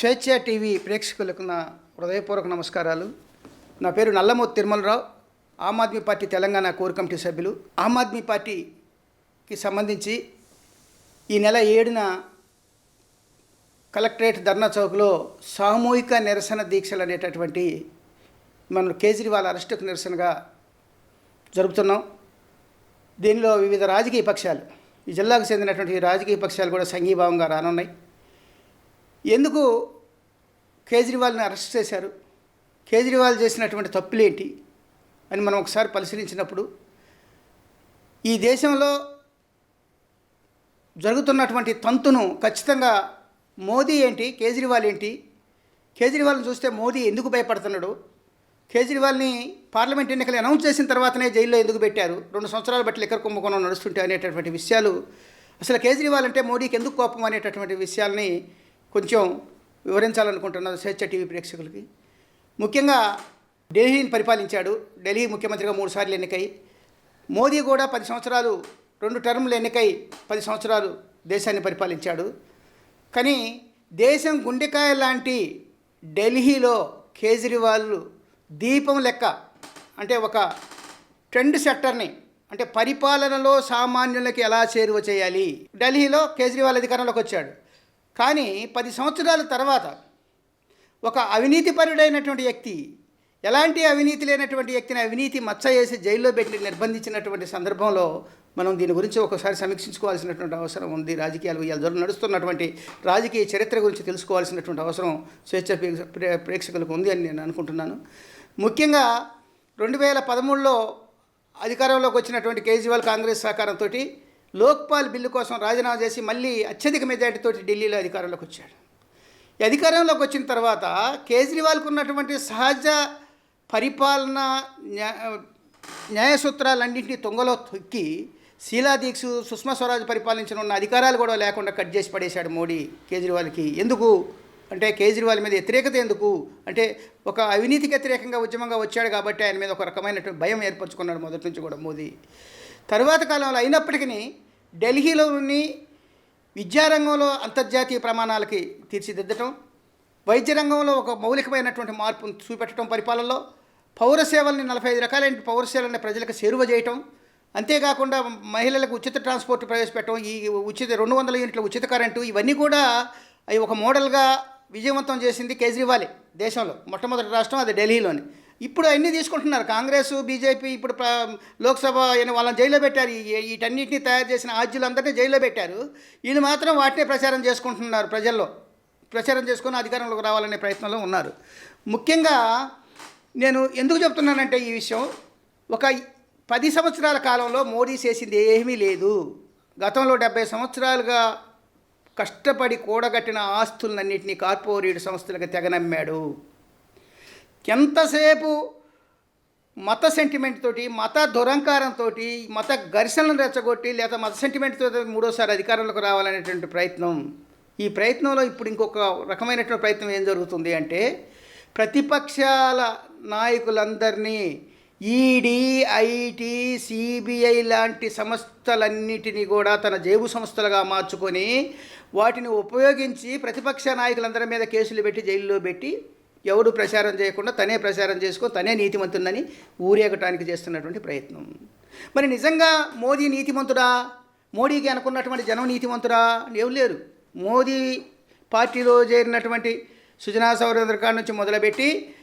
స్వేచ్ఛ టీవీ ప్రేక్షకులకు నా హృదయపూర్వక నమస్కారాలు. నా పేరు Nallamurthy Tirumalarao. Aam Aadmi party Telangana core committee సభ్యులు. ఆమ్ ఆద్మీ పార్టీకి సంబంధించి ఈ నెల ఏడున కలెక్టరేట్ ధర్నా చౌక్లో సామూహిక నిరసన దీక్షలు అనేటటువంటి మనం కేజ్రీవాల్ అరెస్టుకు నిరసనగా జరుపుతున్నాం. దీనిలో వివిధ రాజకీయ పక్షాలు ఈ జిల్లాకు చెందినటువంటి రాజకీయ పక్షాలు కూడా సంఘీభావంగా రానున్నాయి. ఎందుకు కేజ్రీవాల్ని అరెస్ట్ చేశారు? కేజ్రీవాల్ చేసినటువంటి తప్పులేంటి అని మనం ఒకసారి పరిశీలించినప్పుడు ఈ దేశంలో జరుగుతున్నటువంటి తంతును ఖచ్చితంగా మోదీ ఏంటి కేజ్రీవాల్ ఏంటి? కేజ్రీవాల్ని చూస్తే మోదీ ఎందుకు భయపడుతున్నాడు? కేజ్రీవాల్ని పార్లమెంట్ ఎన్నికలు అనౌన్స్ చేసిన తర్వాతనే జైల్లో ఎందుకు పెట్టారు? రెండు సంవత్సరాలు బట్టి లిక్కర్ కుంభకోణం నడుస్తుంటే అనేటటువంటి విషయాలు. అసలు కేజ్రీవాల్ అంటే మోడీకి ఎందుకు కోపం అనేటటువంటి విషయాల్ని కొంచెం వివరించాలనుకుంటున్నాను స్వేచ్ఛ టీవీ ప్రేక్షకులకి. ముఖ్యంగా ఢిల్లీని పరిపాలించాడు. ఢిల్లీ ముఖ్యమంత్రిగా మూడుసార్లు ఎన్నికై. మోదీ కూడా పది సంవత్సరాలు రెండు టర్ములు ఎన్నికై పది సంవత్సరాలు దేశాన్ని పరిపాలించాడు. కానీ దేశం గుండెకాయ లాంటి ఢిల్లీలో కేజ్రీవాల్ దీపం లెక్క అంటే ఒక ట్రెండ్ సెట్టర్ని అంటే పరిపాలనలో సామాన్యులకి ఎలా చేరువ చేయాలి? ఢిల్లీలో కేజ్రీవాల్ అధికారంలోకి వచ్చాడు. కానీ పది సంవత్సరాల తర్వాత ఒక అవినీతిపరుడైనటువంటి వ్యక్తి ఎలాంటి అవినీతి లేనటువంటి వ్యక్తిని అవినీతి మచ్చ వేసి జైల్లో పెట్టి నిర్బంధించినటువంటి సందర్భంలో మనం దీని గురించి ఒకసారి సమీక్షించుకోవాల్సినటువంటి అవసరం ఉంది. రాజకీయాలు ఇవాళ నడుస్తున్నటువంటి రాజకీయ చరిత్ర గురించి తెలుసుకోవాల్సినటువంటి అవసరం స్వేచ్ఛ ప్రే- ప్రేక్షకులకు ఉంది అని నేను అనుకుంటున్నాను. ముఖ్యంగా రెండు వేల పదమూడులో అధికారంలోకి వచ్చినటువంటి కేజ్రీవాల్ కాంగ్రెస్ సహకారంతో లోక్పాల్ బిల్లు కోసం రాజీనామా చేసి మళ్ళీ అత్యధిక మెజార్టీతోటి ఢిల్లీలో అధికారంలోకి వచ్చాడు. ఈ అధికారంలోకి వచ్చిన తర్వాత కేజ్రీవాల్కు ఉన్నటువంటి సహజ పరిపాలన న్యాయ సూత్రాలన్నింటినీ తొంగలో తొక్కి శీలా దీక్ష సుష్మా స్వరాజ్ పరిపాలించిన ఉన్న అధికారాలు కూడా లేకుండా కట్ చేసి పడేశాడు మోడీ కేజ్రీవాల్కి. ఎందుకు? అంటే కేజ్రీవాల్ మీద వ్యతిరేకత ఎందుకు? అంటే ఒక అవినీతికి వ్యతిరేకంగా ఉద్యమంగా వచ్చాడు కాబట్టి ఆయన మీద ఒక రకమైనటువంటి భయం ఏర్పరచుకున్నాడు మొదటి నుంచి కూడా మోదీ. తరువాత కాలంలో అయినప్పటికీ ఢిల్లీలోని విద్యారంగంలో అంతర్జాతీయ ప్రమాణాలకి తీర్చిదిద్దటం వైద్య రంగంలో ఒక మౌలికమైనటువంటి మార్పును చూపెట్టడం పరిపాలనలో పౌర సేవల్ని నలభై ఐదు రకాలైన పౌర సేవలను ప్రజలకు చేరువ చేయటం అంతేకాకుండా మహిళలకు ఉచిత ట్రాన్స్పోర్ట్ ప్రవేశపెట్టడం ఈ ఉచిత రెండు వందల యూనిట్ల ఉచిత కరెంటు ఇవన్నీ కూడా అవి ఒక మోడల్గా విజయవంతం చేసింది కేజ్రీవాలే దేశంలో మొట్టమొదటి రాష్ట్రం అది ఢిల్లీలోని. ఇప్పుడు అన్నీ తీసుకుంటున్నారు. కాంగ్రెస్ బీజేపీ ఇప్పుడు లోక్సభ అయిన వాళ్ళని జైల్లో పెట్టారు. ఈ- వీటన్నిటిని తయారు చేసిన ఆద్యులందరినీ జైల్లో పెట్టారు. వీళ్ళు మాత్రం వాటినే ప్రచారం చేసుకుంటున్నారు ప్రజల్లో. ప్రచారం చేసుకొని అధికారంలోకి రావాలనే ప్రయత్నంలో ఉన్నారు. ముఖ్యంగా నేను ఎందుకు చెప్తున్నానంటే ఈ విషయం. ఒక పది సంవత్సరాల కాలంలో మోడీ చేసింది ఏమీ లేదు. గతంలో డెబ్బై సంవత్సరాలుగా కష్టపడి కూడగట్టిన ఆస్తులన్నింటినీ కార్పొరేట్ సంస్థలకు తెగనమ్మాడు ఎంతసేపు మత సెంటిమెంట్ తోటి మత దురంకారంతో మత ఘర్షణలను రెచ్చగొట్టి లేదా మత సెంటిమెంట్తో మూడోసారి అధికారంలోకి రావాలనేటువంటి ప్రయత్నం. ఈ ప్రయత్నంలో ఇప్పుడు ఇంకొక రకమైనటువంటి ప్రయత్నం ఏం జరుగుతుంది అంటే ప్రతిపక్షాల నాయకులందరినీ ఈడీ ఐటీ సిబిఐ లాంటి సంస్థలన్నిటినీ కూడా తన జేబు సంస్థలుగా మార్చుకొని వాటిని ఉపయోగించి ప్రతిపక్ష నాయకులందరి మీద కేసులు పెట్టి జైల్లో పెట్టి ఎవడు ప్రచారం చేయకుండా తనే ప్రచారం చేసుకొని తనే నీతిమంతుందని ఊరేగటానికి చేస్తున్నటువంటి ప్రయత్నం. మరి నిజంగా మోదీ నీతిమంతుడా? మోడీకి అనుకున్నటువంటి జనం నీతిమంతుడా? ఎవరు లేరు. మోదీ పార్టీలో చేరినటువంటి సుజనా సౌరేంద్ర కాడ నుంచి మొదలుపెట్టి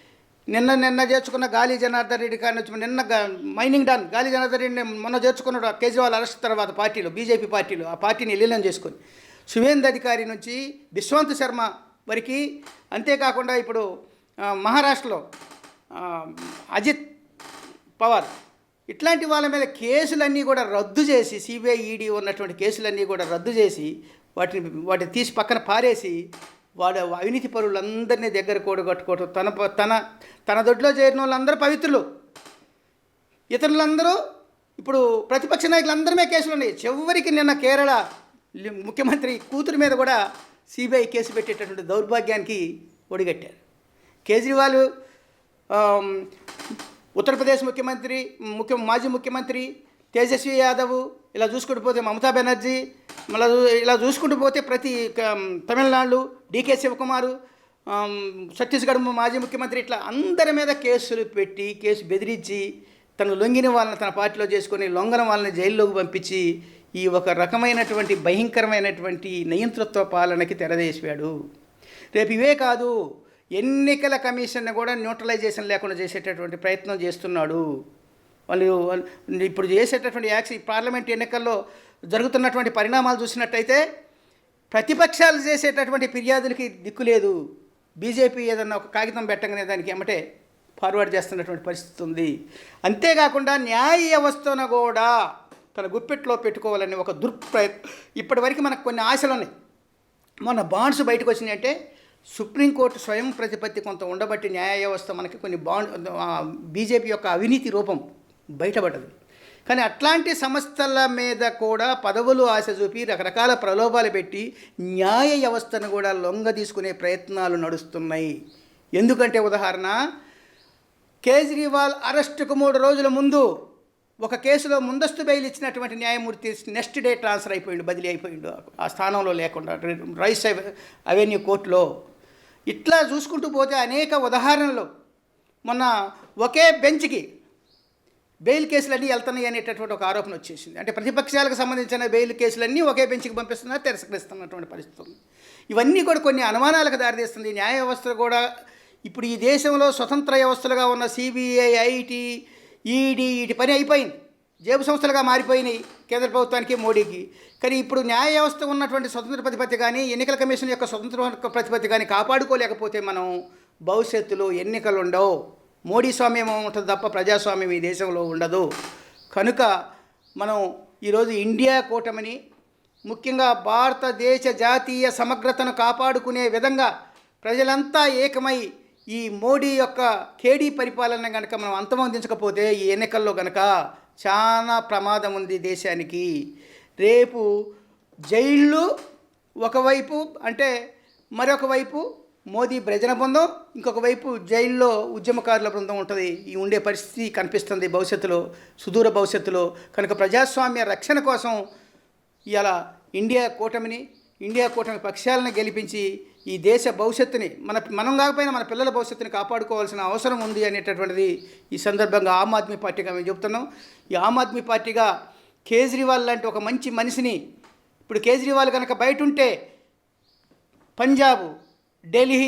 నిన్న నిన్న చేర్చుకున్న గాలి జనార్దన్ రెడ్డి కాడి నుంచి నిన్న మైనింగ్ డన్. గాలి జనార్దన్ రెడ్డిని మొన్న చేర్చుకున్నాడు ఆ కేజ్రీవాల్ అరెస్ట్ తర్వాత పార్టీలో బీజేపీ పార్టీలో. ఆ పార్టీని విలీనం చేసుకొని. సువేంద్ అధికారి నుంచి బిశ్వంత్ శర్మ వరకు అంతేకాకుండా ఇప్పుడు మహారాష్ట్రలో అజిత్ పవార్ ఇట్లాంటి వాళ్ళ మీద కేసులన్నీ కూడా రద్దు చేసి సిబిఐ ఈడీ ఉన్నటువంటి కేసులన్నీ కూడా రద్దు చేసి వాటిని వాటిని తీసి పక్కన పారేసి వాడు అవినీతి పరులందరినీ దగ్గర కూడగట్టుకోవటం తన తన తన దొడ్లో చేరిన వాళ్ళందరూ పవిత్రులు. ఇతరులందరూ ఇప్పుడు ప్రతిపక్ష నాయకులందరమే కేసులు ఉన్నాయి. చివరికి నిన్న కేరళ ముఖ్యమంత్రి కూతురు మీద కూడా సిబిఐ కేసు పెట్టేటటువంటి దౌర్భాగ్యానికి ఒడిగట్టారు. కేజ్రీవాల్ ఉత్తరప్రదేశ్ ముఖ్యమంత్రి ముఖ్య మాజీ ముఖ్యమంత్రి తేజస్వి యాదవ్ ఇలా చూసుకుంటూ పోతే మమతా బెనర్జీ మళ్ళీ ఇలా చూసుకుంటూ పోతే ప్రతి తమిళనాడు డీకే శివకుమారు ఛత్తీస్గఢ్ మాజీ ముఖ్యమంత్రి ఇట్లా అందరి మీద కేసులు పెట్టి కేసు బెదిరించి తను లొంగిన వాళ్ళని తన పార్టీలో చేసుకొని లొంగన వాళ్ళని జైల్లోకి పంపించి ఈ ఒక రకమైనటువంటి భయంకరమైనటువంటి నియంతృత్వ పాలనకి తెరదేశాడు. రేపు ఇవే కాదు ఎన్నికల కమిషన్ని కూడా న్యూట్రలైజేషన్ లేకుండా చేసేటటువంటి ప్రయత్నం చేస్తున్నాడు. వాళ్ళు ఇప్పుడు చేసేటటువంటి యాక్షన్ పార్లమెంట్ ఎన్నికల్లో జరుగుతున్నటువంటి పరిణామాలు చూసినట్టయితే ప్రతిపక్షాలు చేసేటటువంటి ఫిర్యాదులకి దిక్కు లేదు. బీజేపీ ఏదన్నా ఒక కాగితం పెట్టగానే దానికి ఏమంటే ఫార్వర్డ్ చేస్తున్నటువంటి పరిస్థితి ఉంది. అంతేకాకుండా న్యాయ వ్యవస్థను కూడా తన గుప్పెట్లో పెట్టుకోవాలని ఒక దుర్ప్రయత్ ఇప్పటివరకు మనకు కొన్ని ఆశలు ఉన్నాయి. మొన్న బాండ్స్ బయటకు వచ్చినాయంటే సుప్రీంకోర్టు స్వయం ప్రతిపత్తి కొంత ఉండబట్టి న్యాయ వ్యవస్థ మనకి కొన్ని బాండ్ బీజేపీ యొక్క అవినీతి రూపం బయటపడదు కానీ అట్లాంటి సంస్థల మీద కూడా పదవులు ఆశ చూపి రకరకాల ప్రలోభాలు పెట్టి న్యాయ వ్యవస్థను కూడా లొంగ తీసుకునే ప్రయత్నాలు నడుస్తున్నాయి. ఎందుకంటే ఉదాహరణ కేజ్రీవాల్ అరెస్టుకు మూడు రోజుల ముందు ఒక కేసులో ముందస్తు బెయిల్ ఇచ్చినటువంటి న్యాయమూర్తి నెక్స్ట్ డే ట్రాన్స్ఫర్ అయిపోయిండు బదిలీ అయిపోయిండు. ఆ స్థానంలో లేకుండా రైస్ అవెన్యూ కోర్టులో ఇట్లా చూసుకుంటూ పోతే అనేక ఉదాహరణలు. మొన్న ఒకే బెంచ్కి బెయిల్ కేసులన్నీ వెళ్తున్నాయి అనేటటువంటి ఒక ఆరోపణ వచ్చేసింది. అంటే ప్రతిపక్షాలకు సంబంధించిన బెయిల్ కేసులన్నీ ఒకే బెంచ్కి పంపిస్తున్నారు తిరస్కరిస్తున్నటువంటి పరిస్థితి ఉంది ఇవన్నీ కూడా కొన్ని అనుమానాలకు దారితీస్తుంది. న్యాయ వ్యవస్థ కూడా ఇప్పుడు ఈ దేశంలో స్వతంత్ర వ్యవస్థలుగా ఉన్న సిబిఐ ఐటీ ఈడీ వీటి పని అయిపోయింది. జేబు సంస్థలుగా మారిపోయినాయి కేంద్ర ప్రభుత్వానికి మోడీకి. కానీ ఇప్పుడు న్యాయ వ్యవస్థ ఉన్నటువంటి స్వతంత్ర ప్రతిపత్తి కానీ ఎన్నికల కమిషన్ యొక్క స్వతంత్ర ప్రతిపత్తి కానీ కాపాడుకోలేకపోతే మనం భవిష్యత్తులో ఎన్నికలు ఉండవు మోడీ స్వామ్యం ఉంటుంది తప్ప ప్రజాస్వామ్యం ఈ దేశంలో ఉండదు. కనుక మనం ఈరోజు ఇండియా కూటమిని ముఖ్యంగా భారతదేశ జాతీయ సమగ్రతను కాపాడుకునే విధంగా ప్రజలంతా ఏకమై ఈ మోడీ యొక్క కేడీ పరిపాలన కనుక మనం అంతమొందించకపోతే ఈ ఎన్నికల్లో కనుక చాలా ప్రమాదం ఉంది దేశానికి. రేపు జైళ్ళు ఒకవైపు అంటే మరొక వైపు మోదీ భ్రజన బృందం ఇంకొక వైపు జైల్లో ఉద్యమకారుల బృందం ఉంటుంది. ఈ ఉండే పరిస్థితి కనిపిస్తుంది భవిష్యత్తులో సుదూర భవిష్యత్తులో. కనుక ప్రజాస్వామ్య రక్షణ కోసం ఇలా ఇండియా కూటమిని ఇండియా కూటమి పక్షాలను గెలిపించి ఈ దేశ భవిష్యత్తుని మన మనం కాకపోయినా మన పిల్లల భవిష్యత్తుని కాపాడుకోవాల్సిన అవసరం ఉంది అనేటటువంటిది ఈ సందర్భంగా ఆమ్ ఆద్మీ పార్టీగా మేము చెప్తున్నాం. ఈ ఆమ్ ఆద్మీ పార్టీగా కేజ్రీవాల్ లాంటి ఒక మంచి మనిషిని ఇప్పుడు కేజ్రీవాల్ కనుక బయట ఉంటే పంజాబ్ ఢిల్లీ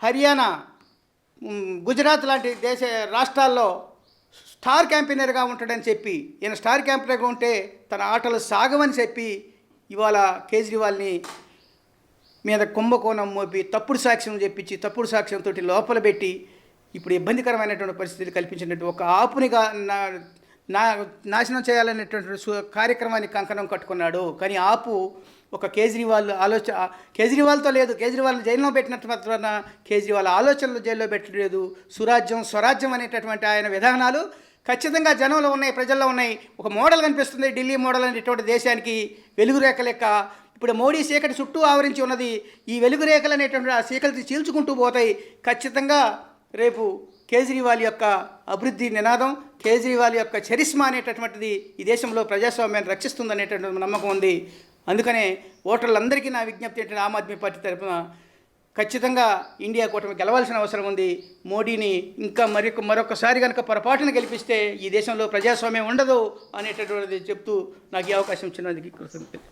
హర్యానా గుజరాత్ లాంటి దేశ రాష్ట్రాల్లో స్టార్ క్యాంపెయినర్గా ఉంటాడని చెప్పి ఈయన స్టార్ క్యాంపెయినర్గా ఉంటే తన ఆటలు సాగమని చెప్పి ఇవాళ కేజ్రీవాల్ని మీద కుంభకోణం మోపి తప్పుడు సాక్ష్యం చెప్పించి తప్పుడు సాక్ష్యంతో లోపల పెట్టి ఇప్పుడు ఇబ్బందికరమైనటువంటి పరిస్థితులు కల్పించినట్టు ఒక ఆపునిగా నా నా నాశనం చేయాలనేటువంటి కార్యక్రమాన్ని కంకణం కట్టుకున్నాడు. కానీ ఆపు ఒక కేజ్రీవాల్ ఆలోచన కేజ్రీవాల్తో లేదు కేజ్రీవాల్ జైల్లో పెట్టినట్టు మాత్రాన కేజ్రీవాల్ ఆలోచనలు జైల్లో పెట్టలేదు. సురాజ్యం స్వరాజ్యం అనేటటువంటి ఆయన విధానాలు ఖచ్చితంగా జనంలో ఉన్నాయి ప్రజల్లో ఉన్నాయి. ఒక మోడల్ కనిపిస్తుంది ఢిల్లీ మోడల్ అనేటువంటి దేశానికి వెలుగురేఖ లెక్క ఇప్పుడు మోడీ చీకటి చుట్టూ ఆవరించి ఉన్నది ఈ వెలుగురేఖలు అనేటువంటి ఆ చీకటి చీల్చుకుంటూ పోతాయి. ఖచ్చితంగా రేపు కేజ్రీవాల్ యొక్క అభివృద్ధి నినాదం కేజ్రీవాల్ యొక్క చరిస్మా అనేటటువంటిది ఈ దేశంలో ప్రజాస్వామ్యాన్ని రక్షిస్తుందనేటటువంటి నమ్మకం ఉంది. అందుకనే ఓటర్లందరికీ నా విజ్ఞప్తి ఏంటంటే ఆమ్ ఆద్మీ పార్టీ తరఫున ఖచ్చితంగా ఇండియా కూటమి గెలవాల్సిన అవసరం ఉంది. మోడీని ఇంకా మరొక మరొకసారి కనుక పొరపాటున గెలిపిస్తే ఈ దేశంలో ప్రజాస్వామ్యం ఉండదు అనేటటువంటిది చెప్తూ నాకు ఈ అవకాశం ఇచ్చినందుకు కృతజ్ఞతలు.